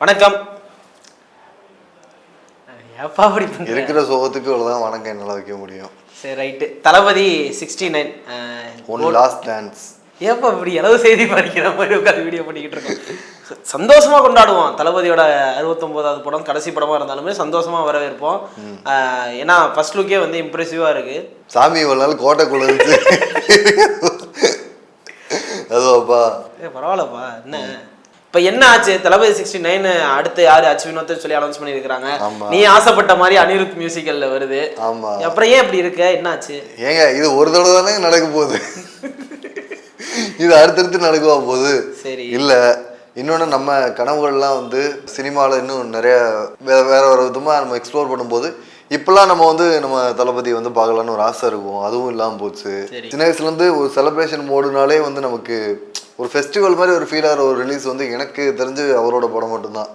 வணக்கம். ஏப்பா அப்படி? இருக்கிற சோகத்துக்கு இவ்வளவுதான் வணக்கம் என்னால வைக்க முடியும். சரி right Thalapathy sixty nine one last dance ஏப்பா இப்படி அளவு செய்தி படிக்கிற மாதிரி உட்காந்து வீடியோ பண்ணிக்கிட்டு இருக்கோம்? ச- சந்தோஷமா கொண்டாடுவோம். தளபதியோட அறுபத்தொம்போதாவது படம் கடைசி படமா இருந்தாலுமே சந்தோஷமா வரவேற்போம். ஏன்னா ஃபர்ஸ்ட் லுக்கே வந்து இம்ப்ரெசிவா இருக்கு. சாமி இவ்வளவு நாள் கோட்டைக்குள்ள இருந்து அதுவாப்பா ஏ பரவாயில்லப்பா. என்ன? இப்போ என்ன ஆச்சு? தளபதி சிக்ஸ்டி நைன் அடுத்து யாரு? அச்சு வினோத்னு சொல்லி அனௌன்ஸ் பண்ணியிருக்காங்க ஆமா. நீ ஆசைப்பட்ட மாதிரி அனிருத் மியூசிக்கல்ல வருது. ஆமா. அப்புறம் ஏன் இப்படி இருக்க? என்ன ஆச்சு? ஏங்க இது ஒரு தடவை தானே நடக்க போகுது. இது அடுத்தடுத்து நடக்கவா போகுது. சரி. இல்ல இன்னொன்று நம்ம கனவுகள்லாம் வந்து சினிமாவில் இன்னும் நிறைய வேற வேற வேற விதமாக நம்ம எக்ஸ்ப்ளோர் பண்ணும்போது இப்பெல்லாம் நம்ம வந்து நம்ம தளபதி வந்து பார்க்கலான்னு ஒரு ஆசை இருக்கும். அதுவும் இல்லாமல் போச்சு. சின்ன வயசுலேருந்து ஒரு செலிப்ரேஷன் மோடுனாலே வந்து நமக்கு ஒரு ஃபெஸ்டிவல் மாதிரி ஒரு ஃபீல் ஆகிற ஒரு ரிலீஸ் வந்து எனக்கு தெரிஞ்சு அவரோட படம் மட்டும்தான்.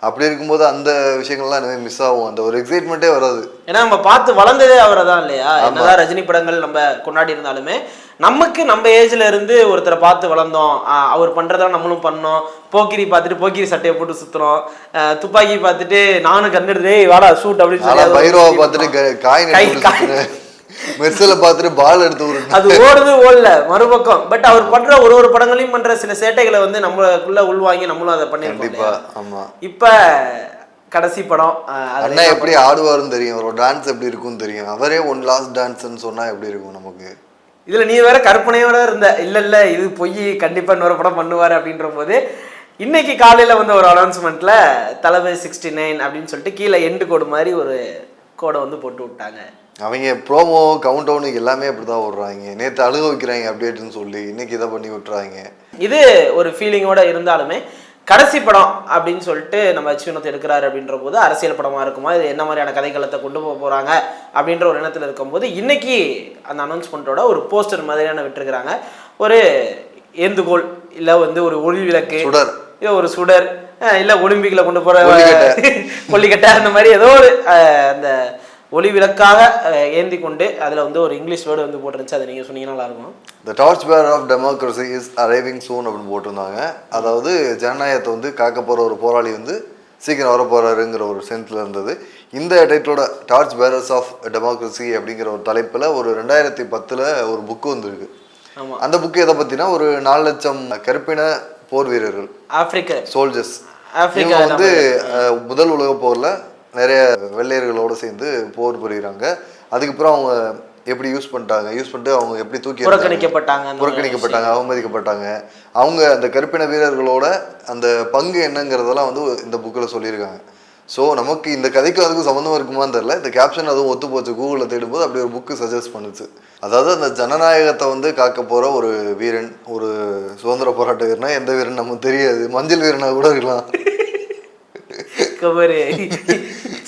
அப்படி இருக்கும்போது அந்த விஷயங்கள்லாம் இனிமேல் மிஸ் ஆகும். அந்த ஒரு எக்ஸைட்மெண்ட்டே வராது. ஏன்னா நம்ம பார்த்து வளர்ந்ததே அவரை தான் இல்லையா என்னதான் ரஜினி படங்கள் நம்ம கொண்டாடி இருந்தாலுமே நமக்கு நம்ம ஏஜ்ல இருந்து ஒருத்தரை பார்த்து வளர்ந்தோம். அவர் பண்றதெல்லாம் நம்மளும் பண்ணோம். போக்கிரி பார்த்துட்டு போக்கிரி சட்டையை போட்டு சுத்துறோம். ஆஹ் துப்பாக்கி பார்த்துட்டு நானும் கண்டுடுது வாடா ஷூட் அப்படின்னு சொல்லி பைரோவை பார்த்துட்டு க- காயின் கை- எடுத்து சுத்துனேன். மெர்சலை பார்த்துட்டு பால் எடுத்து விடுறேன் அது ஓடுது ஓடல மறுபக்கம். பட் அவர் பண்ற ஒரு ஒரு படங்களையும் பண்ற சில சேட்டைகளை வந்து நம்மளுக்குள்ள உள்வாங்கி நம்மளும் அதை பண்ணிருக்கோம் கண்டிப்பா? ஆமா. இப்ப கடைசி படம் அண்ணா எப்படி ஆடுவாருன்னு தெரியும். அவரோட டான்ஸ் எப்படி இருக்கும்னு தெரியும். அவரே ஒன் லாஸ்ட் டான்ஸ்னு சொன்னா எப்படி இருக்கும் நமக்கு? இதுல நீ வேற கற்பனையோட இருந்த. இல்ல இல்ல இது பொய் கண்டிப்பா இன்னொரு படம் பண்ணுவாரு அப்படின்ற போது இன்னைக்கு காலையில வந்த ஒரு அனௌன்ஸ்மெண்ட்ல தளபதி சிக்ஸ்டி நைன் அப்படின்னு சொல்லிட்டு கீழே எண்டு கோடு மாதிரி ஒரு கோடை வந்து போட்டு விட்டாங்க. அவங்க ப்ரோமோ கவுண்ட் டவுனுக்கு எல்லாமே அப்படிதான் விடுறாங்க நேத்து அழுக வைக்கிறாங்க அப்டேட்னு சொல்லி இன்னைக்கு இதை பண்ணி விட்டுறாங்க. இது ஒரு ஃபீலிங்கோட இருந்தாலுமே கடைசி படம் அப்படின்னு சொல்லிட்டு நம்ம அச்சுவினத்தை எடுக்கிறாரு அப்படின்ற போது அரசியல் படமா இருக்குமா? இது என்ன மாதிரியான கதைக்களத்தை கொண்டு போக போறாங்க? அப்படின்ற ஒரு எண்ணத்தில் இருக்கும்போது இன்னைக்கு அந்த அனௌன்ஸ்மெண்ட்டோட ஒரு போஸ்டர் மாதிரியான விட்டுருக்குறாங்க. ஒரு ஏந்துகோல் இல்லை வந்து ஒரு ஒளி விளக்கு சுடர். இல்ல ஒரு சுடர் இல்ல ஒலிம்பிக்ல கொண்டு போற கொல்லிக்கட்டை. அந்த மாதிரி ஏதோ ஒரு அந்த ஒளி விளக்காக ஏந்தி கொண்டு அதுல வந்து ஒரு இங்கிலீஷ் வேர்டு வந்து போட்டுருந்துச்சு. அதை நீங்க சொன்னீங்கன்னா நல்லா இருக்கும் the torch bearer of democracy is arriving soon அப்படின்னு போட்டிருந்தாங்க. அதாவது ஜனநாயகத்தை வந்து காக்க போற ஒரு போராளி வந்து சீக்கிரம் வர போறாருங்கிற ஒரு சென்ஸ்ல இருந்தது. இந்த டைட்டிலோட டார்ச் பேரர்ஸ் ஆஃப் டெமோக்ரஸி அப்படிங்கிற ஒரு தலைப்புல ஒரு ரெண்டாயிரத்தி பத்துல ஒரு புக்கு வந்திருக்கு. அந்த புக்கு எதை பத்தினா ஒரு நாலு லட்சம் கருப்பின போர் வீரர்கள். ஆப்பிரிக்க. சோல்ஜர்ஸ் ஆப்பிரிக்கா வந்து முதல் உலக போர்ல நிறைய வெள்ளையர்களோட சேர்ந்து போர் புரியுறாங்க. அதுக்கப்புறம் அவங்க எப்படி யூஸ் பண்ணிட்டாங்க? யூஸ் பண்ணிட்டு அவங்க எப்படி தூக்கி. புறக்கணிக்கப்பட்டாங்க புறக்கணிக்கப்பட்டாங்க அவமதிக்கப்பட்டாங்க. அவங்க அந்த கருப்பின வீரர்களோட அந்த பங்கு என்னங்கிறதெல்லாம் வந்து இந்த புக்கில் சொல்லியிருக்காங்க. ஸோ நமக்கு இந்த கதைக்கு அதுக்கும் சம்மந்தமாக இருக்குமான்னு தெரில இந்த கேப்ஷன் அதுவும் ஒத்து போச்சு. கூகுளில் தேடும்போது அப்படி ஒரு புக்கு சஜஸ்ட் பண்ணுச்சு. அதாவது அந்த ஜனநாயகத்தை வந்து காக்க போகிற ஒரு வீரன் ஒரு சுதந்திர போராட்ட வீரனா எந்த வீரன் நமக்கு தெரியாது. மஞ்சள் வீரனா கூட இருக்கலாம்.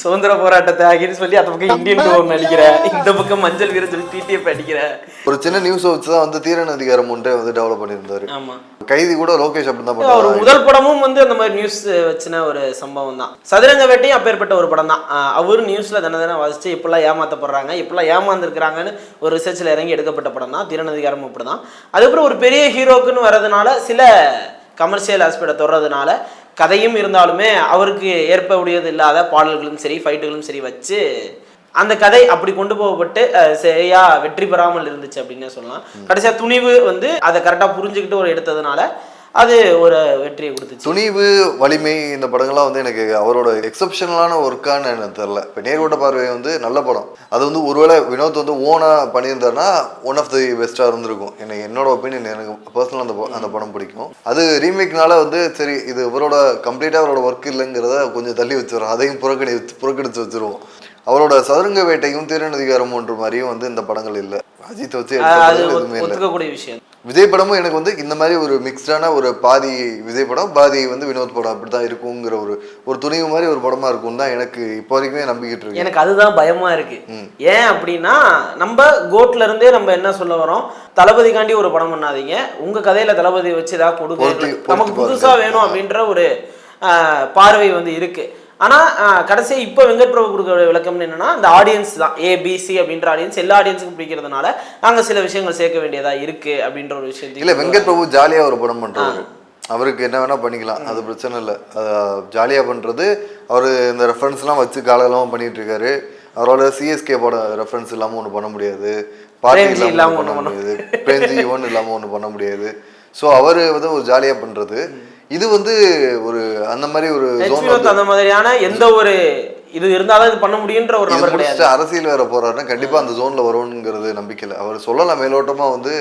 சுதந்திர போராட்டத்தை ஆகின்னு சொல்லி அந்த பக்கம் இந்தியன் டூர் நடிக்கிற இந்த பக்கம் மஞ்சள் வீரர் சொல்லி டிடிஎஃப் அடிக்கிற. ஒரு சின்ன நியூஸை வச்சு தான் வந்து தீரன் அதிகாரம் ஒன்றே வந்து டெவலப் பண்ணியிருந்தாரு. ஆமா. கைதி கூட லோகேஷ் அப்படி தான் பண்ணுவாங்க முதல் படமும் வந்து அந்த மாதிரி நியூஸ் வச்சுன ஒரு சம்பவம் தான். சதுரங்க வேட்டையும் அப்பேற்பட்ட ஒரு படம் தான். அவரும் நியூஸ்ல தின தினம் வாசிச்சு இப்பெல்லாம் ஏமாத்தப்படுறாங்க இப்பெல்லாம் ஏமாந்துருக்கிறாங்கன்னு ஒரு ரிசர்ச்ல இறங்கி எடுக்கப்பட்ட படம் தான். திறனதிகாரம் அப்படி தான் அதுக்கப்புறம் ஒரு பெரிய ஹீரோக்குன்னு வர்றதுனால சில கமர்ஷியல் ஆஸ்பெக்டை தொடர்றதுனால கதையும் இருந்தாலுமே அவருக்கு ஏற்ப உடையது இல்லாத பாடல்களும் சரி ஃபைட்டுகளும் சரி வச்சு அந்த கதை அப்படி கொண்டு போகப்பட்டு சரியா வெற்றி பெறாமல் இருந்துச்சு அப்படின்னு சொல்லலாம். கடைசியா துணிவு வந்து அதை கரெக்டாக புரிஞ்சுக்கிட்டு ஒரு எடுத்ததுனால அது ஒரு வெற்றியை கொடுத்துச்சு. துணிவு வலிமை இந்த படங்கள்லாம் வந்து எனக்கு அவரோட எக்ஸப்ஷனலான ஒர்க்கான்னு எனக்கு தெரில இப்போ நேர்கோட்ட பார்வை வந்து நல்ல படம். அது வந்து ஒருவேளை வினோத் வந்து ஓனா பண்ணியிருந்தாருன்னா ஒன் ஆஃப் தி பெஸ்ட்டாக இருந்திருக்கும். எனக்கு என்னோட ஒப்பீனியன் எனக்கு பர்சனலாக அந்த அந்த படம் பிடிக்கும். அது ரீமேக்னால வந்து சரி இது இவரோட கம்ப்ளீட்டாக அவரோட ஒர்க் இல்லைங்கிறத கொஞ்சம் தள்ளி வச்சிடும் அதையும் புறக்கணி புறக்கணிச்சு வச்சிருவோம். அவரோட சதுரங்க வேட்டையும் தீரநதிகாரம் ஒன்று மாதிரியும் வந்து இந்த படங்கள் இல்லை. அஜித் வச்சு எதுவுமே இல்லை. விஷயம். விஜய் படமும் எனக்கு வந்து இந்த மாதிரி ஒரு மிக்ஸ்டான ஒரு பாதி விஜய் படம் பாதி வந்து வினோத் படம் அப்படி தான் இருக்குங்கிற ஒரு ஒரு துணிவு மாதிரி ஒரு படமா இருக்கும் தான் எனக்கு இப்போ வரைக்குமே நம்பிக்கிட்டு இருக்கு எனக்கு அதுதான் பயமா இருக்கு. ஏன் அப்படின்னா நம்ம கோட்ல இருந்தே நம்ம என்ன சொல்ல வரோம்? தளபதிக்காண்டி ஒரு படம் பண்ணாதீங்க. உங்க கதையில தளபதி வச்சு ஏதாவது கொடுங்க. நமக்கு புதுசா. வேணும் அப்படின்ற ஒரு பார்வை வந்து இருக்கு. ஆனா ஆஹ், கடைசியா இப்போ வெங்கட் பிரபு கொடுக்குற விளக்கம் என்னன்னா இந்த ஆடியன்ஸ் தான். ஏபிசி அப்படின்ற ஆடியன்ஸ் எல்லா ஆடியன்ஸுக்கும் பிடிக்கிறதுனால நாங்க சில விஷயங்கள் சேர்க்க வேண்டியதா இருக்கு அப்படின்ற ஒரு விஷயத்தையும் இல்ல வெங்கட் பிரபு ஜாலியா ஒரு படம் பண்றாரு அவருக்கு என்ன வேணால் பண்ணிக்கலாம். அது பிரச்சனை இல்லை. ஜாலியாக பண்ணுறது அவர் இந்த ரெஃபரன்ஸ்லாம் வச்சு காலகாலமாக பண்ணிட்டு இருக்காரு அவரோட சிஎஸ்கே பட ரெஃபரன்ஸ் இல்லாமல் ஒன்று பண்ண முடியாது. பாட்டி இல்லாமல் இல்லாம ஒன்று பண்ண முடியாது. பிரேம்ஜி இவன் இல்லாமல் ஒன்று பண்ண முடியாது. ஸோ அவர் வந்து ஒரு ஜாலியாக பண்ணுறது இது வந்து ஒரு அந்த மாதிரி ஒரு அந்த மாதிரியான எந்த ஒரு இது இருந்தாலும் இது பண்ண முடியுன்ற ஒரு நபர் கிடையாது. அரசியல் வேற போறாருன்னா கண்டிப்பா அந்த ஜோன்ல வரும்ங்கிறது நம்பிக்கை இல்லை அவர் சொல்லலாம் மேலோட்டமா வந்து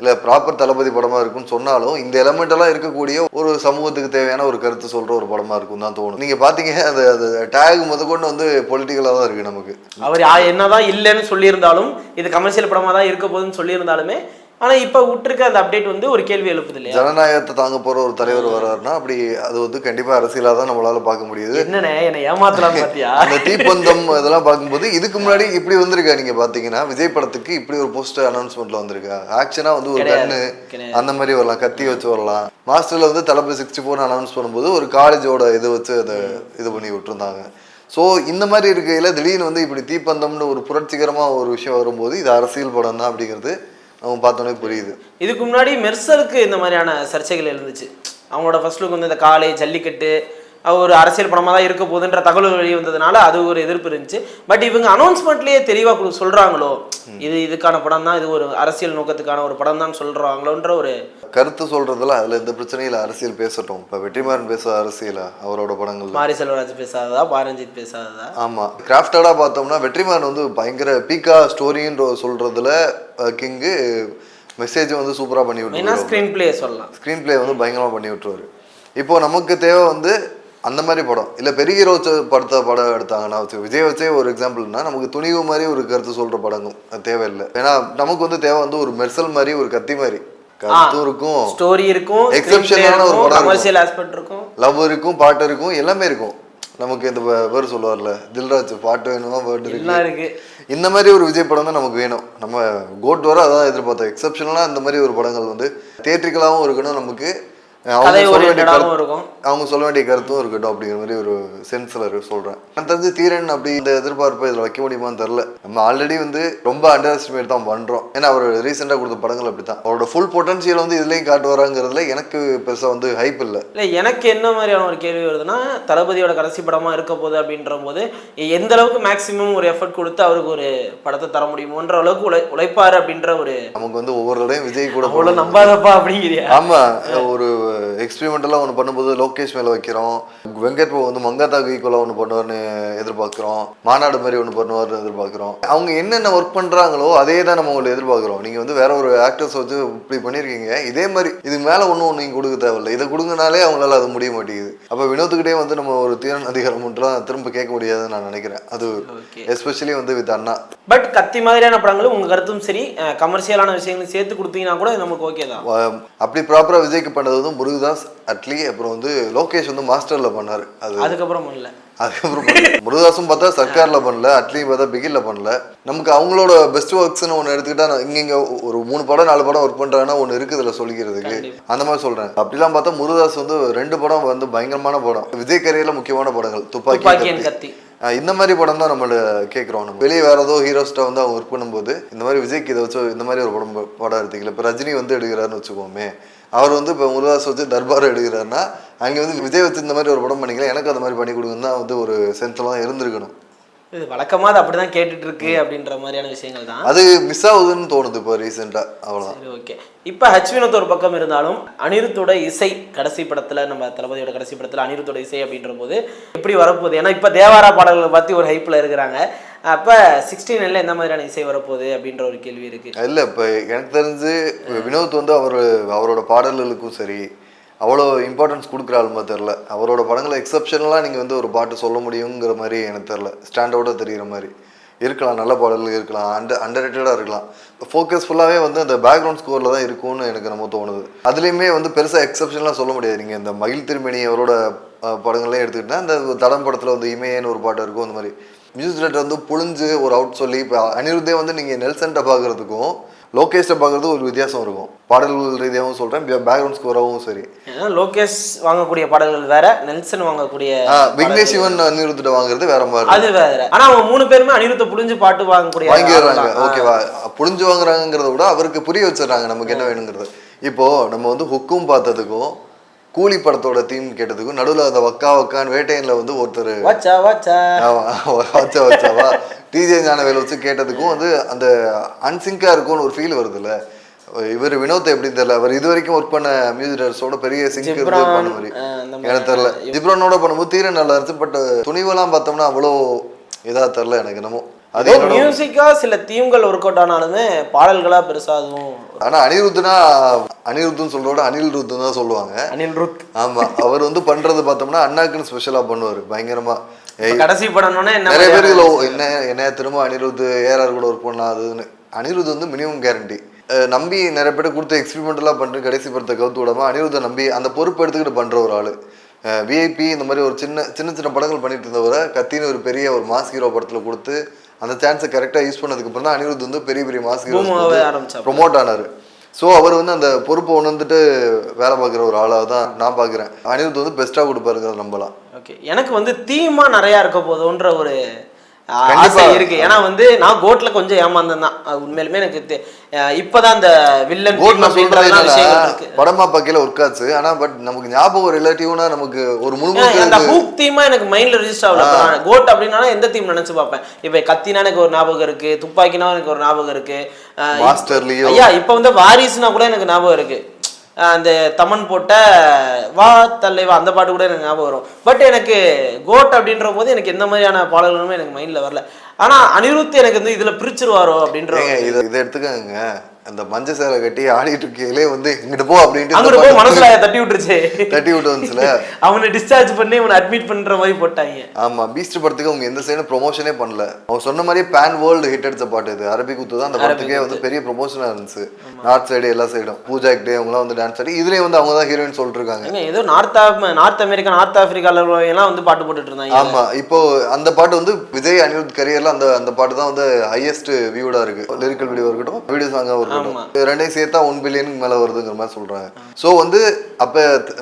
இல்ல ப்ராப்பர் தளபதி படமா இருக்கும்னு சொன்னாலும் இந்த எலமெண்ட் எல்லாம் இருக்கக்கூடிய ஒரு சமூகத்துக்கு தேவையான ஒரு கருத்து சொல்ற ஒரு படமா இருக்கும் தான் தோணும். நீங்க பாத்தீங்க அந்த அது டேக் முதற்கொண்டு வந்து பொலிட்டிக்கலா தான் இருக்கு நமக்கு. அவர் என்னதான் இல்லைன்னு சொல்லியிருந்தாலும் இது கமர்ஷியல் படமா தான் இருக்க போகுதுன்னு சொல்லியிருந்தாலுமே ஆனா இப்ப விட்டுருக்க அந்த அப்டேட் வந்து ஒரு கேள்வி எழுப்புது இல்லையா? ஜனநாயகத்தை தாங்க போற ஒரு தலைவர் வர்றாருன்னா அப்படி அது வந்து கண்டிப்பா அரசியலா தான் நம்மளால பார்க்க முடியுது. என்னண்ணே என்னை ஏமாத்தலாம் பாத்தியா? அந்த தீப்பந்தம் இதெல்லாம் பார்க்கும்போது இதுக்கு முன்னாடி இப்படி வந்திருக்கா நீங்க பாத்தீங்கன்னா விஜய் படத்துக்கு இப்படி ஒரு போஸ்டர் அனௌன்ஸ்மெண்ட்ல வந்திருக்கா? ஆக்ஷனா வந்து ஒரு கண்ணு. அந்த மாதிரி வரலாம் கத்தி வச்சு வரலாம். மாஸ்டர்ல வந்து தளபதி சிக்ஸ்டி ஃபோர் அனௌன்ஸ் பண்ணும்போது ஒரு காலேஜோட இதை வச்சு அதை இது பண்ணி விட்டுருந்தாங்க. ஸோ இந்த மாதிரி இருக்கையில திடீர்னு வந்து இப்படி தீப்பந்தம்னு ஒரு புரட்சிகரமா ஒரு விஷயம் வரும்போது இது அரசியல் படம் தான் அப்படிங்கிறது அவங்க பார்த்தோன்னே புரியுது. இதுக்கு முன்னாடி மெர்சலுக்கு இந்த மாதிரியான சர்ச்சைகள் இருந்துச்சு. அவங்களோட ஃபர்ஸ்ட் லுக் வந்து இந்த காலை ஜல்லிக்கட்டு ஒரு அரசியல் படமாக தான் இருக்க போகுதுன்ற தகவல் வெளியே வந்ததுனால அது ஒரு எதிர்ப்பு இருந்துச்சு. பட் இவங்க அனௌன்ஸ்மெண்ட்லேயே தெளிவாக சொல்கிறாங்களோ இது இதுக்கான படம் தான் இது ஒரு அரசியல் நோக்கத்துக்கான ஒரு படம் தான் சொல்கிறாங்களோன்ற ஒரு கருத்து சொல்றதுல அதுல எந்த பிரச்சனையும் இல்லை. அரசியல் பேசட்டும். இப்ப வெற்றிமாறன் பேச அரசியலா? அவரோட படங்கள்ல. மாரி செல்வராஜ் பேசாததா? பாரஞ்சித் பேசாததா? ஆமா. கிராஃப்டடா பார்த்தோம்னா வெற்றிமாறன் வந்து பயங்கர பீக்கா ஸ்டோரின்ற சொல்றதுல கிங்கு மெசேஜ் வந்து சூப்பரா பண்ணி விட்டுருவாரு ஸ்க்ரீன் பிளே சொல்லலாம். ஸ்க்ரீன் பிளே வந்து பயங்கரமா பண்ணி விட்டுருவாரு இப்போ நமக்கு தேவை வந்து அந்த மாதிரி படம். இல்ல பெரிய ஹீரோ படத்தை படம் எடுத்தாங்கன்னா விஜய் வச்சே ஒரு எக்ஸாம்பிள்னா நமக்கு துணிவு மாதிரி ஒரு கருத்து சொல்ற படங்கும் தேவையில்லை. ஏன்னா நமக்கு வந்து தேவை வந்து ஒரு மெர்சல் மாதிரி ஒரு கத்தி மாதிரி. கருத்தும் இருக்கும். ஸ்டோரி இருக்கும் Exceptional-ஆன ஒரு படம் இருக்கும். கமர்ஷியல் ஆஸ்பெக்ட் இருக்கும். லவ் இருக்கும் பாட்டு இருக்கும் எல்லாமே இருக்கும். நமக்கு இந்த பேர் சொல்லுவார்ல தில்ராஜ் பாட்டு வேணுமா பாட்டு இருக்கு? இந்த மாதிரி ஒரு விஜய் படம் தான் நமக்கு வேணும். நம்ம கோட் வர அதான் எதிர்பார்த்தோம். எக்ஸப்ஷனலாக இந்த மாதிரி ஒரு படங்கள் வந்து தேட்ரிக்கலாகவும் இருக்கணும் நமக்கு. அவங்க சொல்ல வேண்டிய ஓரியன்டாகவும் கருத்து இருக்கும். அவங்க சொல்ல வேண்டிய கருத்தும் இருக்கட்டும் அப்படிங்கிற மாதிரி ஒரு சென்ஸ்ல சொல்றேன். எனக்கு தெரிஞ்சு தீரன் அப்படி இந்த எதிர்பார்ப்பை இதில் வைக்க முடியுமான்னு தெரில நம்ம ஆல்ரெடி வந்து ரொம்ப அண்டர் எஸ்டிமேட் தான் பண்றோம். ஏன்னா அவர் ரீசெண்டாக கொடுத்த படங்கள் அப்படி தான் அவரோட ஃபுல் பொட்டன்ஷியல் வந்து இதுலேயும் காட்டுவாராங்கிறதுல எனக்கு பெருசாக வந்து ஹைப் இல்லை. இல்லை எனக்கு என்ன மாதிரியான ஒரு கேள்வி வருதுன்னா தளபதியோட கடைசி படமா இருக்க போகுது அப்படின்ற போது எந்த அளவுக்கு மேக்ஸிமம் ஒரு எஃபர்ட் கொடுத்து அவருக்கு ஒரு படத்தை தர முடியுமோன்ற அளவுக்கு உழை உழைப்பாரு அப்படின்ற ஒரு நமக்கு வந்து ஒவ்வொரு விஜய் கூட நம்பாதப்பா அப்படிங்கிறியா? ஆமா ஒரு எக்ஸ்பெரிமெண்டலாக ஒன்று பண்ணும்போது லோகேஷ் மேலே வைக்கிறோம். வெங்கட் பிரபு வந்து மங்காத்தாக்கு ஈக்குவலாக ஒன்று பண்ணுவார்னு எதிர்பார்க்குறோம். மாநாடு மாதிரி ஒன்று பண்ணுவார்னு எதிர்பார்க்குறோம். அவங்க என்னென்ன ஒர்க் பண்ணுறாங்களோ அதே தான் நம்ம உங்களை எதிர்பார்க்குறோம். நீங்கள் வந்து வேற ஒரு ஆக்டர்ஸ் வச்சு இப்படி பண்ணியிருக்கீங்க இதே மாதிரி இதுக்கு மேலே ஒன்றும் ஒன்று நீங்கள் கொடுக்க தேவையில்லை. இதை கொடுங்கனாலே அவங்களால அது முடிய மாட்டேங்குது. அப்போ வினோத்துக்கிட்டே வந்து நம்ம ஒரு தீரன் அதிகாரம்லாம் திரும்ப கேட்க முடியாதுன்னு நான் நினைக்கிறேன். அது எஸ்பெஷலி வந்து வித் அண்ணா. பட் கத்தி மாதிரியான படங்களும் உங்க கருத்தும் சரி கமர்ஷியலான விஷயங்களும் சேர்த்து கொடுத்தீங்கன்னா கூட நமக்கு ஓகே தான். அப்படி ப்ராப்பராக விஜய்க்கு பண்ணது வந்து முருகதாஸ் அட்லி அப்புறம் வந்து லோகேஷ் வந்து மாஸ்டரில் பண்ணார். அது அதுக்கப்புறம் இல்லை அதுக்கப்புறம் பண்ணல. முருகதாஸும் பார்த்தா சர்க்கார்ல பண்ணல அட்லியும் பார்த்தா பிகில்ல பண்ணல. நமக்கு அவங்களோட பெஸ்ட் ஒர்க்ஸ்னு ஒன்று எடுத்துக்கிட்டா இங்க இங்க ஒரு மூணு படம் நாலு படம் ஒர்க் பண்றாங்கன்னா ஒன்று இருக்குதுல சொல்லிக்கிறதுக்கு. அந்த மாதிரி சொல்றேன். அப்படிலாம் பார்த்தா முருகதாஸ் வந்து ரெண்டு படம் வந்து பயங்கரமான படம். விஜய் கரையில முக்கியமான படங்கள். துப்பாக்கி கத்தி. இந்த மாதிரி படம் தான் நம்மள கேட்குறோம் நம்ம. வெளியே வேற ஏதோ ஹீரோஸ்ட்டை வந்து அவங்க ஒர்க் பண்ணும்போது இந்த மாதிரி விஜய்க்கு இதை வச்சு இந்த மாதிரி ஒரு படம் படம் எடுத்தீங்களா இப்போ ரஜினி வந்து எடுக்கிறாருன்னு வச்சுக்கோமே அவர் வந்து இப்போ முருகாஸ் வச்சு தர்பார் எடுக்கிறாருன்னா அங்கே வந்து விஜய் வச்சு இந்த மாதிரி ஒரு படம் பண்ணிக்கலாம். எனக்கு அந்த மாதிரி பண்ணி கொடுங்கன்னா தான் வந்து ஒரு சென்ஸ்லாம் இருந்திருக்கணும். இது வழக்கமா அது அப்படிதான் கேட்டுட்டு இருக்கு அப்படின்ற மாதிரியான விஷயங்கள் தான். அது மிஸ் ஆகுதுன்னு தோணுது இப்போ ரீசெண்டாக அவ்வளோதான் ஓகே இப்போ ஹச்வினத் ஒரு பக்கம் இருந்தாலும் அனிருத்தோட இசை கடைசி படத்துல நம்ம தளபதியோட கடைசி படத்துல அனிருத்தோட இசை அப்படின்ற போது எப்படி வரப்போகுது? ஏன்னா இப்போ தேவாரா பாடல்களை பத்தி ஒரு ஹைப்ல இருக்கிறாங்க. அப்ப சிக்ஸ்டீன் நைன்ல எந்த மாதிரியான இசை வரப்போகுது அப்படின்ற ஒரு கேள்வி இருக்கு. இல்லை இப்போ எனக்கு தெரிஞ்சு வினோத் வந்து அவர் அவரோட பாடல்களுக்கும் சரி அவ்வளோ இம்பார்ட்டன்ஸ் கொடுக்குற ஆளுமா தெரில. அவரோட படங்களை எக்ஸப்ஷனலாக நீங்கள் வந்து ஒரு பாட்டு சொல்ல முடியுங்கிற மாதிரி எனக்கு தெரில. ஸ்டாண்ட் தெரிகிற மாதிரி. இருக்கலாம் நல்ல பாடல்கள் இருக்கலாம் அண்டர் ரேட்டடாக இருக்கலாம். ஃபோக்கஸ் ஃபுல்லாகவே வந்து அந்த பேக்ரவுண்ட் ஸ்கோரில் தான் இருக்கும்னு எனக்கு நம்ம தோணுது. அதுலேயுமே வந்து பெருசாக எக்ஸப்ஷன்லாம் சொல்ல முடியாது. நீங்கள் இந்த மகிழ் திருமணி அவரோட படங்கள்லாம் படங்களையும் அந்த தடம் படத்தில் வந்து இமயன்னு ஒரு பாட்டு இருக்கும் அந்த மாதிரி. மியூசிக் டேரக்டர் வந்து புழிஞ்சு ஒரு அவுட் சொல்லி இப்போ அனிருத்தே வந்து நீங்கள் நெல்சன்ட்ட பார்க்குறதுக்கும் லோகேஷ்ட பார்க்குறதுக்கும் ஒரு வித்தியாசம் இருக்கும். பாடல்கள் ரீதியாகவும் சொல்கிறேன் பேக்ரவுண்ட் ஸ்கோராகவும் சரி. ஏன்னா லோகேஷ் வாங்கக்கூடிய பாடல்கள் வேற நெல்சன் வாங்கக்கூடிய விக்னேஷ் சிவன் அனிருத்திட்ட வாங்குறது வேற மாதிரி அது வேற. ஆனா அவங்க மூணு பேருமே அனிருத்த புடிஞ்சு பாட்டு வாங்கக்கூடிய வாங்கிடுறாங்க. ஓகேவா புரிஞ்சு வாங்குறாங்கிறத விட அவருக்கு புரிய வச்சிடுறாங்க நமக்கு என்ன வேணுங்கிறது. இப்போ நம்ம வந்து ஹுக்கும் பார்த்ததுக்கும் கூலி படத்தோட தீம் கேட்டதுக்கும் நடுவில் அந்த வக்கா வக்கான் வேட்டையன்ல வந்து ஒருத்தர் வாச்சா வாச்சா. ஆமா, வச்சா வச்சாவா டிஜே ஞானவேல் வச்சு கேட்டதுக்கும் வந்து அந்த அன்சிங்கா இருக்கும்னு ஒரு ஃபீல் வருதுல்ல. இவர் வினோத் எப்படி தெரியல? அவர் இது வரைக்கும் ஒர்க் பண்ண மியூசிக் டேரக்டர்ஸோட பெரிய சிங்க் இருந்து ஜிப்ரான், பண்ண மாதிரி. எனக்கு தெரியல. ஜிப்ரானோட பண்ணும்போது தீர நல்லா இருந்துச்சு பட் துணிவெல்லாம் பார்த்தோம்னா அவ்வளோ இதா தெரில எனக்கு என்னமோ. அதே மியூசிக்கா சில தீம்கள் ஒர்க் அவுட் ஆனாலுமே பாடல்களா பெருசா அதுவும் ஆனா அனிருத்துனா அனிருத்துன்னு சொல்றோட அனில் ருத்துன்னு தான் சொல்லுவாங்க. அனில் ருத். ஆமா அவர் வந்து பண்றது பார்த்தோம்னா அண்ணாக்குன்னு ஸ்பெஷலா பண்ணுவார் பயங்கரமா. கடைசி என்ன நிறைய பேர் என்ன என்ன திரும்ப அனிருத் ஏஆர் கூட ஒர்க் பண்ணலாம் அதுன்னு. அனிருத் வந்து மினிமம் கேரண்டி நம்பி நிறைய பேர் கொடுத்து எக்ஸ்பெரிமெண்டலாக பண்ணிட்டு கடைசி படத்தை கவுத்து விடாம அனிருத்தை நம்பி அந்த பொறுப்பு எடுத்துக்கிட்டு பண்ற ஒரு ஆளு. விஐபி இந்த மாதிரி ஒரு சின்ன சின்ன சின்ன படங்கள் பண்ணிட்டு இருந்தவரை கத்தின்னு ஒரு பெரிய ஒரு மாஸ் ஹீரோ படத்துல கொடுத்து அந்த சான்ஸை கரெக்டாக யூஸ் பண்ணதுக்கு அப்புறம் தான் அனிருத் வந்து பெரிய பெரிய ஆரம்பிச்சா ப்ரொமோட் ஆனாரு. ஸோ அவர் வந்து அந்த பொறுப்பை உணர்ந்துட்டு வேலை பார்க்குற ஒரு ஆளாக தான் நான் பார்க்குறேன். அனிருத் வந்து பெஸ்ட்டாக கொடுப்பாருங்கிறத நம்பலாம். ஓகே எனக்கு வந்து தீமா நிறைய இருக்க போதுன்ற ஒரு. ஆசை இருக்கு. ஏன்னா வந்து நான் கோட்ல கொஞ்சம் ஏமாந்தேன் தான் உண்மையிலுமே எனக்கு இப்பதான் அந்த வில்லன் கோட் நான் இருக்கு. படமா பார்க்கல ஒர்க் ஆச்சு. ஆனா பட் நமக்கு ஞாபகம் ரிலேட்டிவ்னா நமக்கு ஒரு முழுமுழுக்க அந்த ஹூக் தீமா எனக்கு மைண்ட்ல ரெஜிஸ்டர் ஆகல. கோட் அப்படின்னா எந்த தீம் நினைச்சு பார்ப்பேன்? இப்ப கத்தினா எனக்கு ஒரு ஞாபகம் இருக்கு. துப்பாக்கினா எனக்கு ஒரு ஞாபகம் இருக்கு. மாஸ்டர்லயோ ஐயா இப்ப வந்து வாரிசுனா கூட எனக்கு ஞாபகம் இருக்கு. அந்த தமன் போட்ட வா தலைவா அந்த பாட்டு கூட எனக்கு ஞாபகம் வரும். பட் எனக்கு கோட் அப்படின்ற போது எனக்கு எந்த மாதிரியான பாடல்களுமே எனக்கு மைண்டில் வரல. ஆனா அனிருத் எனக்கு வந்து இதுல பிரிச்சிருவாரோ அப்படின்ற இதை இதை எடுத்துக்கங்க. அந்த மஞ்ச சேலை கட்டி ஆடிட்டு இருக்கையிலே வந்து இங்கிட்டு போ அப்படின்ட்டு அங்கிட்டு மனசுல தட்டி விட்டுருச்சு. தட்டி விட்டு வந்துச்சுல? அவனை டிஸ்சார்ஜ் பண்ணி இவனை அட்மிட் பண்ற மாதிரி போட்டாங்க. ஆமா பீஸ்ட் படத்துக்கு அவங்க எந்த சைடும் ப்ரொமோஷனே பண்ணல. அவங்க சொன்ன மாதிரியே பேன் வேர்ல்டு ஹிட் அடிச்ச பாட்டு இது. அரபி குத்து தான் அந்த படத்துக்கே வந்து பெரிய ப்ரொமோஷனா இருந்துச்சு. நார்த் சைடு எல்லா சைடும் பூஜா கிட்டே அவங்கலாம் வந்து டான்ஸ் ஆடி இதுலயே வந்து அவங்க தான் ஹீரோயின் சொல்லிட்டு இருக்காங்க. ஏதோ நார்த் நார்த் அமெரிக்கா நார்த் ஆப்பிரிக்கால எல்லாம் வந்து பாட்டு போட்டுட்டு இருந்தாங்க. ஆமா இப்போ அந்த பாட்டு வந்து விஜய் அனிருத் கரியர்ல அந்த அந்த பாட்டு தான் வந்து ஹையஸ்ட் வியூடா இருக்கு. லிரிக்கல் வீடியோ இருக்கட்டும் வீடியோ சாங்காக இருக்கட்டும். ரெண்டையும் சேர்த்தா ஒன் பில்லியனுக்கு மேல வருதுங்கிற மாதிரி சொல்றாங்க. சோ வந்து அப்ப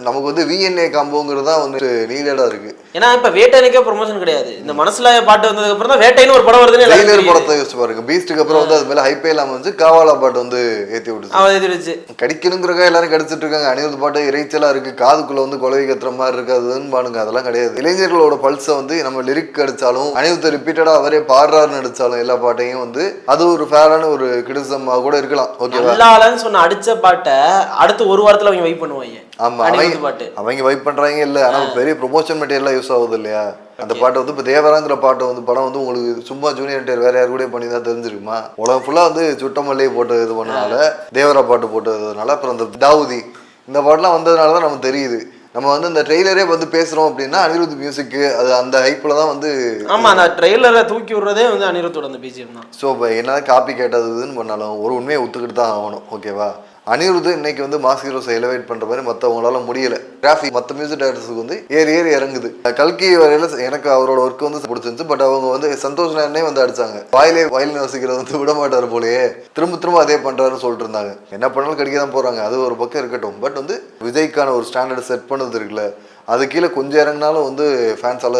நமக்கு வந்து விஎன்ஏ காம்போங்கிறது தான் வந்து நீடடா இருக்கு. ஏன்னா இப்ப வேட்டைனுக்கே ப்ரொமோஷன் கிடையாது. இந்த மனசுல பாட்டு வந்ததுக்கு அப்புறம் தான் வேட்டைன்னு ஒரு படம் வருதுன்னு ஜெயிலர் தெரியுது. படத்தை யோசிச்சு பாருங்க. பீஸ்டுக்கு அப்புறம் வந்து அது மேல ஹைப்பே இல்லாம வந்து காவாலா பாட்டு வந்து ஏத்தி விட்டுச்சு. அவன் கடிக்கணுங்கிறக்கா எல்லாரும் கடிச்சிட்டு இருக்காங்க. அனிருத் பாட்டு இறைச்சலா இருக்கு. காதுக்குள்ள வந்து குலவை கத்துற மாதிரி இருக்கு. அதுன்னு பாருங்க. அதெல்லாம் கிடையாது. இளைஞர்களோட பல்ஸை வந்து நம்ம லிரிக் அடிச்சாலும் அனிருத் ரிப்பீட்டடா அவரே பாடுறாருன்னு அடிச்சாலும் எல்லா பாட்டையும் வந்து அது ஒரு ஃபேரான ஒரு கிரிட்டிசமா கூட இருக்கலாம் ஓகேவா நல்லாலன்னு சொன்ன அடிச்ச பாட்டை அடுத்து ஒரு வாரத்துல அவங்க வெயிட் பண்ணுவாங்க. ஆமா அனிருத் அவங்க பாட்டு. அவங்க வைப் பண்றாங்க இல்ல ஆனா பெரிய ப்ரொமோஷன் மெட்டீரியலா யூஸ் ஆகுது இல்லையா? அந்த பாட்டு வந்து இப்போ தேவராங்கிற பாட்டு வந்து படம் வந்து உங்களுக்கு சும்மா ஜூனியர் டேர் வேற யாரு கூட பண்ணி தான் தெரிஞ்சிருக்குமா? உலகம் ஃபுல்லா வந்து சுட்டமல்லியை போட்டு இது பண்ணனால தேவரா பாட்டு போட்டதுனால அப்புறம் அந்த தாவூதி இந்த பாட்டுலாம் வந்ததுனால தான் நமக்கு தெரியுது. நம்ம வந்து இந்த ட்ரெய்லரே வந்து பேசுறோம் அப்படின்னா அனிருத் மியூசிக் அது அந்த ஹைப்ல தான் வந்து ஆமா அந்த ட்ரெய்லரை தூக்கி விடுறதே வந்து அனிருத்தோட அந்த பிஜிஎம் தான். ஸோ இப்போ என்னதான் காப்பி கேட்டது இதுன்னு பண்ணாலும் ஒரு உண்மையை ஒத்துக்கிட்டு தான் ஆகணும் ஓகேவா அனிருத் இன்னைக்கு வந்து மாஸ் ஹீரோஸை எலிவேட் பண்ற மாதிரி மற்றவங்களால முடியல. டிராஃபிக் மற்ற மியூசிக் டைரக்டர்ஸுக்கு வந்து ஏறி ஏறி இறங்குது. கல்கி வரையில எனக்கு அவரோட ஒர்க் வந்து பிடிச்சிருந்துச்சு. பட் அவங்க வந்து சந்தோஷ் நாயனே வந்து அடிச்சாங்க. வாயிலே வயலின் வாசிக்கிறது வந்து விட மாட்டார் போலயே. திரும்ப திரும்ப அதே பண்றாருன்னு சொல்லிட்டு இருந்தாங்க. என்ன பண்ணாலும் கடிக்க தான் போறாங்க. அது ஒரு பக்கம் இருக்கட்டும். பட் வந்து விஜய்க்கான ஒரு ஸ்டாண்டர்ட் செட் பண்ணது இருக்குல்ல அது கீழே கொஞ்சம் இறங்கினாலும் வந்து ஃபேன்ஸால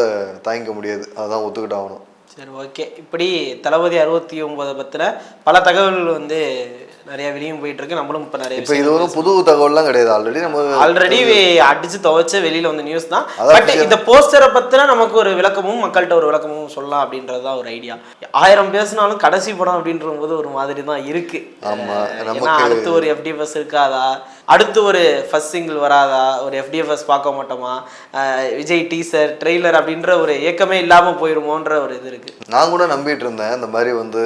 தாங்கிக்க முடியாது. அதான் ஒத்துக்கிட்டு ஆகணும். சரி ஓகே இப்படி தளபதி அறுபத்தி ஒன்பதை பற்றின பல தகவல்கள் வந்து நிறைய வெளியும் போயிட்டு இருக்கு நம்மளும் இப்ப நிறைய இப்போ இது ஒரு புது தகவல்லாம் கிடையாது ஆல்ரெடி நம்ம ஆல்ரெடி அடிச்சு துவைச்ச வெளியில வந்த நியூஸ் தான். பட் இந்த போஸ்டரை பத்தின நமக்கு ஒரு விளக்கமும் மக்கள்கிட்ட ஒரு விளக்கமும் சொல்லலாம் அப்படின்றது தான் ஒரு ஐடியா ஆயிரம் பேசினாலும் கடைசி படம் அப்படின்ற போது ஒரு மாதிரி தான் இருக்கு. ஆமா, அடுத்து ஒரு எஃப்டிஎஃப்எஸ் இருக்காதா அடுத்து ஒரு ஃபர்ஸ்ட் சிங்கிள் வராதா? ஒரு எஃப்டிஎஃப்எஸ் பார்க்க மாட்டோமா? விஜய் டீசர் ட்ரெய்லர் அப்படின்ற ஒரு ஏக்கமே இல்லாம போயிருமோன்ற ஒரு இது இருக்கு. நான் கூட நம்பிட்டு இருந்தேன். இந்த மாதிரி வந்து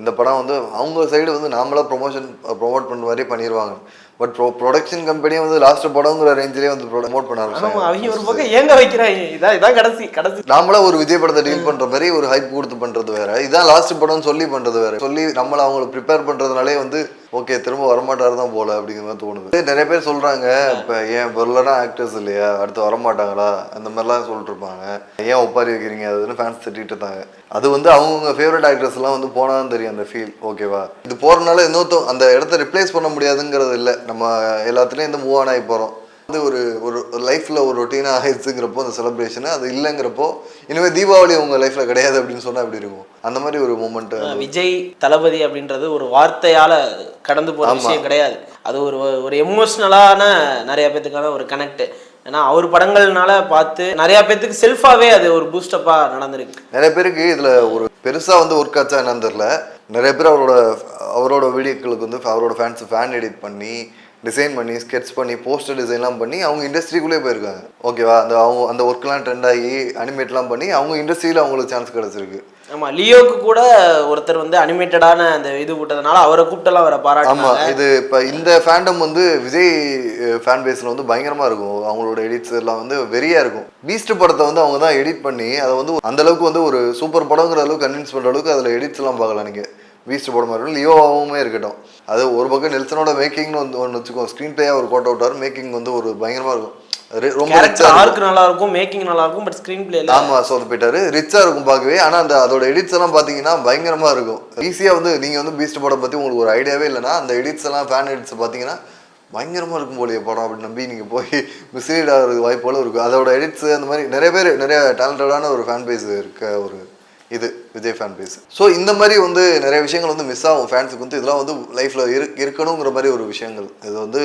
இந்த படம் வந்து அவங்க சைடு வந்து நாமளா ப்ரொமோஷன் ப்ரோமோட் பண்ண மாதிரி பண்ணிடுவாங்க பட் ப்ரோ ப்ரொடக்ஷன் கம்பெனியே வந்து லாஸ்ட் படங்கிற ரேஞ்சிலே வந்து ப்ரோமோட் பண்ண ஆரம்பிச்சாங்க. அவங்க ஒரு பக்கம் ஏங்க வைக்கிறாங்க? இதான் இதான் கடைசி கடைசி. நாமளா ஒரு விஜய் படத்தை டீல் பண்ற மாதிரி ஒரு ஹைப் கொடுத்து பண்றது வேற. இதான் லாஸ்ட் படம்னு சொல்லி பண்றது வேற. சொல்லி நம்மள அவங்கள ப்ரிப்பேர் பண்றதுனாலே வந்து ஓகே திரும்ப வரமாட்டாரு தான் போல அப்படிங்கிற மாதிரி தோணுது. நிறைய பேர் சொல்றாங்க இப்ப ஏன் வரலனா ஆக்டர்ஸ் இல்லையா? அடுத்து வரமாட்டாங்களா? அந்த மாதிரிலாம் சொல்லிட்டு இருப்பாங்க. ஏன் ஒப்பாரி வைக்கிறீங்க? அதுன்னு ஃபேன்ஸ் திட்டிட்டு இருந்தாங்க. அது வந்து அவங்கவுங்க ஃபேவரட் ஆக்டர்ஸ் எல்லாம் வந்து போனாலும் தெரியும் அந்த ஃபீல் ஓகேவா இது போறதுனால இன்னொருத்தம் அந்த இடத்த ரிப்ளேஸ் பண்ண முடியாதுங்கிறது இல்லை. நம்ம எல்லாத்துலேயும் இந்த மூவ் ஆன் ஆகி போறோம். வந்து ஒரு ஒரு லைஃப்ல ஒரு ரொட்டீனா ஆயிடுச்சுங்கிறப்போ அந்த செலிப்ரேஷன் அது இல்லைங்கிறப்போ இனிமே தீபாவளி உங்க லைஃப்ல கிடையாது அப்படின்னு சொன்னா எப்படி இருக்கும்? அந்த மாதிரி ஒரு மூமெண்ட் விஜய் தளபதி அப்படின்றது ஒரு வார்த்தையால கடந்து போற விஷயம் கிடையாது. அது ஒரு ஒரு எமோஷ்னலான நிறைய பேத்துக்கான ஒரு கனெக்ட் ஏன்னா அவர் படங்கள்னால பார்த்து நிறைய பேத்துக்கு செல்ஃபாவே அது ஒரு பூஸ்டப்பாக நடந்திருக்கு. நிறைய பேருக்கு இதுல ஒரு பெருசா வந்து ஒர்க் ஆச்சா என்னன்னு தெரியல. நிறைய பேர் அவரோட அவரோட வீடியோக்களுக்கு வந்து அவரோட ஃபேன்ஸ் ஃபேன் எடிட் பண்ணி டிசைன் பண்ணி ஸ்கெட்ச் பண்ணி போஸ்டர் டிசைன்லாம் பண்ணி அவங்க இண்டஸ்ட்ரிக்குள்ளே போயிருக்காங்க. ஓகேவா அந்த அவங்க அந்த ஒர்க்லாம் ட்ரெண்ட் ஆகி அனிமேட்லாம் பண்ணி அவங்க இண்டஸ்ட்ரியில் அவங்களுக்கு சான்ஸ் கிடச்சிருக்கு. ஆமா லியோக்கு கூட ஒருத்தர் வந்து அனிமேட்டடான அந்த இது விட்டதுனால அவரை கூப்பிட்டெல்லாம் அவரை ஆமா பாராட்டினாங்க இது இப்ப இந்த ஃபேண்டம் வந்து விஜய் ஃபேன் பேஸ்ல வந்து பயங்கரமா இருக்கும். அவங்களோட எடிட்ஸ் எல்லாம் வந்து வெறியா இருக்கும். பீஸ்ட் படத்தை வந்து அவங்க தான் எடிட் பண்ணி அதை வந்து அந்த அளவுக்கு வந்து ஒரு சூப்பர் படங்கிற அளவுக்கு கன்வின்ஸ் பண்ற அளவுக்கு அதுல எடிட்ஸ் எல்லாம் பார்க்கலாம் நீங்க பீஸ்ட் படமா இருக்கட்டும் லியோவாவுமே இருக்கட்டும். அது ஒரு பக்கம் நெல்சனோட மேக்கிங்னு வந்து ஒன்று வச்சுக்கோ. ஸ்க்ரீன் பிளேயா ஒரு கோட் அவுட்டார். மேக்கிங் வந்து ஒரு பயங்கரமா இருக்கும். ரி- ரொம்ப ஆர்க் நல்லா இருக்கும். மேக்கிங் நல்லா இருக்கும் பட் ஸ்க்ரீன் பிளேல ஆமா சொதப்பிட்டாரு ரிச்சா இருக்கும் பார்க்கவே. ஆனா அந்த அதோட எடிட்ஸ் எல்லாம் பாத்தீங்கன்னா பயங்கரமா இருக்கும். ஈஸியா வந்து நீங்க வந்து பீஸ்ட் படம் பத்தி உங்களுக்கு ஒரு ஐடியாவே இல்லைன்னா அந்த எடிட்ஸ் எல்லாம் ஃபேன் எடிட்ஸ் பாத்தீங்கன்னா பயங்கரமா இருக்கும் போலிய படம் அப்படின்னு நம்பி நீங்க போய் மிஸ்லீட் ஆகிறது வாய்ப்புகளும் இருக்கும். அதோட எடிட்ஸ் அந்த மாதிரி நிறைய பேர் நிறைய டேலண்டடான ஒரு ஃபேன் பேஸ் இருக்க ஒரு இது விஜய் ஃபேன் பேஸ் ஸோ இந்த மாதிரி வந்து நிறைய விஷயங்கள் வந்து மிஸ் ஆகும் ஃபேன்ஸுக்கு வந்து. இதெல்லாம் வந்து லைஃப்ல இரு இருக்கணுங்கிற மாதிரி ஒரு விஷயங்கள். இது வந்து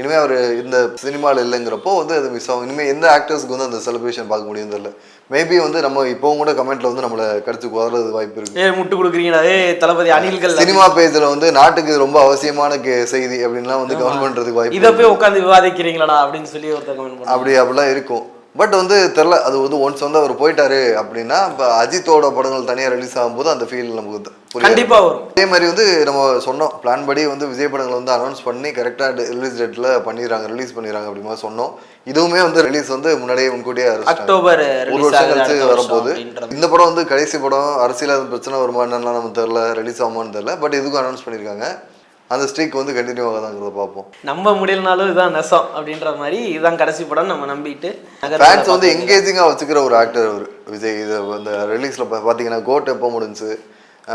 இனிமே அவர் இந்த சினிமாவில் இல்லைங்கிறப்போ வந்து அது மிஸ் ஆகும். இனிமேல் எந்த ஆக்டர்ஸ்க்கு வந்து அந்த செலிப்ரேஷன் பார்க்க முடியும் தெரியல. மேபி வந்து நம்ம இப்போவும் கூட கமெண்ட்ல வந்து நம்மளை கடிச்சு குதறது வாய்ப்பு இருக்கு. ஏ முட்டு கொடுக்குறீங்களா? ஏ தளபதி அணில்கள் சினிமா பேஜ்ல வந்து நாட்டுக்கு ரொம்ப அவசியமான செய்தி அப்படின்லாம் வந்து கமெண்ட் பண்றதுக்கு வாய்ப்பு இதை போய் உட்காந்து விவாதிக்கிறீங்களா அப்படின்னு சொல்லி ஒருத்தர் கமெண்ட் அப்படி அப்படிலாம் இருக்கும். பட் வந்து தெரில. அது வந்து ஒன்ஸ் வந்து அவர் போயிட்டாரு அப்படின்னா இப்போ அஜித்தோட படங்கள் தனியாக ரிலீஸ் ஆகும்போது அந்த ஃபீல் நமக்கு த- புரியாது. கண்டிப்பா வரும். அதே மாதிரி வந்து நம்ம சொன்னோம் பிளான் படி வந்து விஜய் படங்கள் வந்து அனௌன்ஸ் பண்ணி கரெக்டாக ரிலீஸ் டேட்டில் பண்ணிடுறாங்க ரிலீஸ் பண்ணிடுறாங்க அப்படி மாதிரி சொன்னோம். இதுவுமே வந்து ரிலீஸ் வந்து முன்னாடியே முன்கூட்டியே. அக்டோபர் ஒரு வருஷம் கழிச்சு அப்படின்றது. இந்த படம் வந்து கடைசி படம் அரசியல் பிரச்சனை வருமா என்னலாம் நமக்கு தெரில ரிலீஸ் ஆகுமான்னு தெரில. பட் இதுக்கும் அனௌன்ஸ் பண்ணியிருக்காங்க. அந்த ஸ்ட்ரீக் வந்து கண்டினியூ ஆகாதாங்கிறத பார்ப்போம். நம்ப முடியலனாலும் இதுதான் நெசம் அப்படின்ற மாதிரி இதுதான் கடைசி படம் நம்ம நம்பிட்டு ஃபேன்ஸ் வந்து. எங்கேஜிங்காக வச்சுக்கிற ஒரு ஆக்டர் அவர் விஜய். இது இந்த ரிலீஸில் பார்த்தீங்கன்னா கோட் எப்போ முடிஞ்சு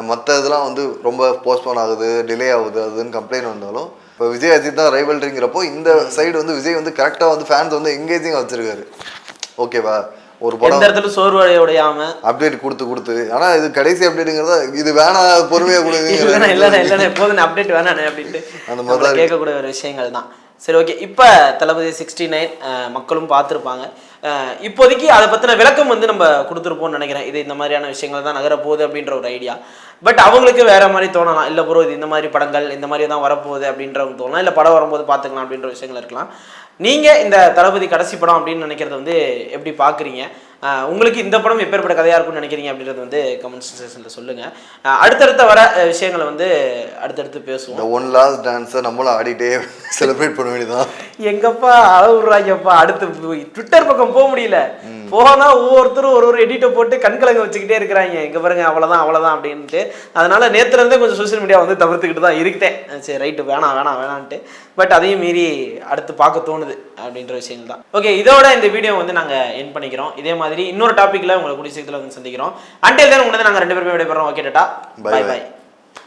மற்ற இதெல்லாம் வந்து ரொம்ப போஸ்ட்போன் ஆகுது டிலே ஆகுது அதுன்னு கம்ப்ளைண்ட் வந்தாலும் இப்போ விஜய் அஜித் தான் ரைவல்ரிங்கிறப்போ இந்த சைடு வந்து விஜய் வந்து கரெக்டாக வந்து ஃபேன்ஸ் வந்து எங்கேஜிங்காக வச்சிருக்காரு. ஓகேவா ஒரு எந்த படம் இடத்துல சோர்வு உடையாம அப்டேட் கொடுத்து கொடுத்து. ஆனால் இது கடைசி அப்டேட்டுங்கிறத இது வேணா இல்லைண்ணா கொடுங்க. இல்லைண்ணா இல்லைண்ணா எப்போதும் அப்டேட் வேணாண்ணே அப்படின்ட்டு. அந்த மாதிரி கேட்கக்கூடிய ஒரு விஷயங்கள் தான். சரி ஓகே இப்போ தளபதி சிக்ஸ்டி நைன் மக்களும் பார்த்துருப்பாங்க. இப்போதைக்கு அதை பற்றின விளக்கம் வந்து நம்ம கொடுத்துருப்போம்னு நினைக்கிறேன். இது இந்த மாதிரியான விஷயங்கள் தான் நகர போகுது அப்படின்ற ஒரு ஐடியா பட் அவங்களுக்கு வேற மாதிரி தோணலாம். இல்லை ப்ரோ இது இந்த மாதிரி படங்கள் இந்த மாதிரி தான் வரப்போகுது அப்படின்றவங்க தோணலாம். இல்லை படம் வரும்போது பார்த்துக்கலாம் அப்படின்ற விஷயங்கள் இருக்கலாம். நீங்கள் இந்த தளபதி கடைசி படம் அப்படின்னு நினைக்கிறத வந்து எப்படி பார்க்குறீங்க உங்களுக்கு இந்த படம் எப்பேற்பட்ட கதையாக இருக்கும்னு நினைக்கிறீங்க அப்படின்றது வந்து கமெண்ட் செக்ஷனில் சொல்லுங்கள் அடுத்தடுத்த வர விஷயங்களை வந்து அடுத்தடுத்து பேசுவோம். ஒன் லாஸ்ட் டான்ஸை நம்மளும் ஆடிட்டே செலிப்ரேட் பண்ண வேண்டியதான் எங்கப்பா அளவுறாங்கப்பா அடுத்து ட்விட்டர் பக்கம் போக முடியல. போனா ஒவ்வொருத்தரும் ஒரு ஒரு எடிட்டை போட்டு கண்கலங்க வச்சுக்கிட்டே இருக்கிறாங்க. எங்க பாருங்க அவ்வளவுதான் அவ்வளவுதான் அப்படின்ட்டு. அதனால நேத்துல இருந்தே கொஞ்சம் சோஷியல் மீடியா வந்து தவிர்த்துக்கிட்டு தான் இருக்கேன். சரி ரைட்டு வேணாம் வேணாம் வேணான்ட்டு. பட் அதையும் மீறி அடுத்து பார்க்க தோணுது அப்படின்ற விஷயங்கள் தான். ஓகே இதோட இந்த வீடியோ வந்து நாங்க என் பண்ணிக்கிறோம். இதே மாதிரி இன்னொரு டாபிக்ல உங்களை கூடிய சீக்கிரத்தில் வந்து சந்திக்கிறோம். அண்டில் தான் உங்களை நாங்க ரெண்டு பேருமே விடைபெறோம் okay tata bye bye. Bye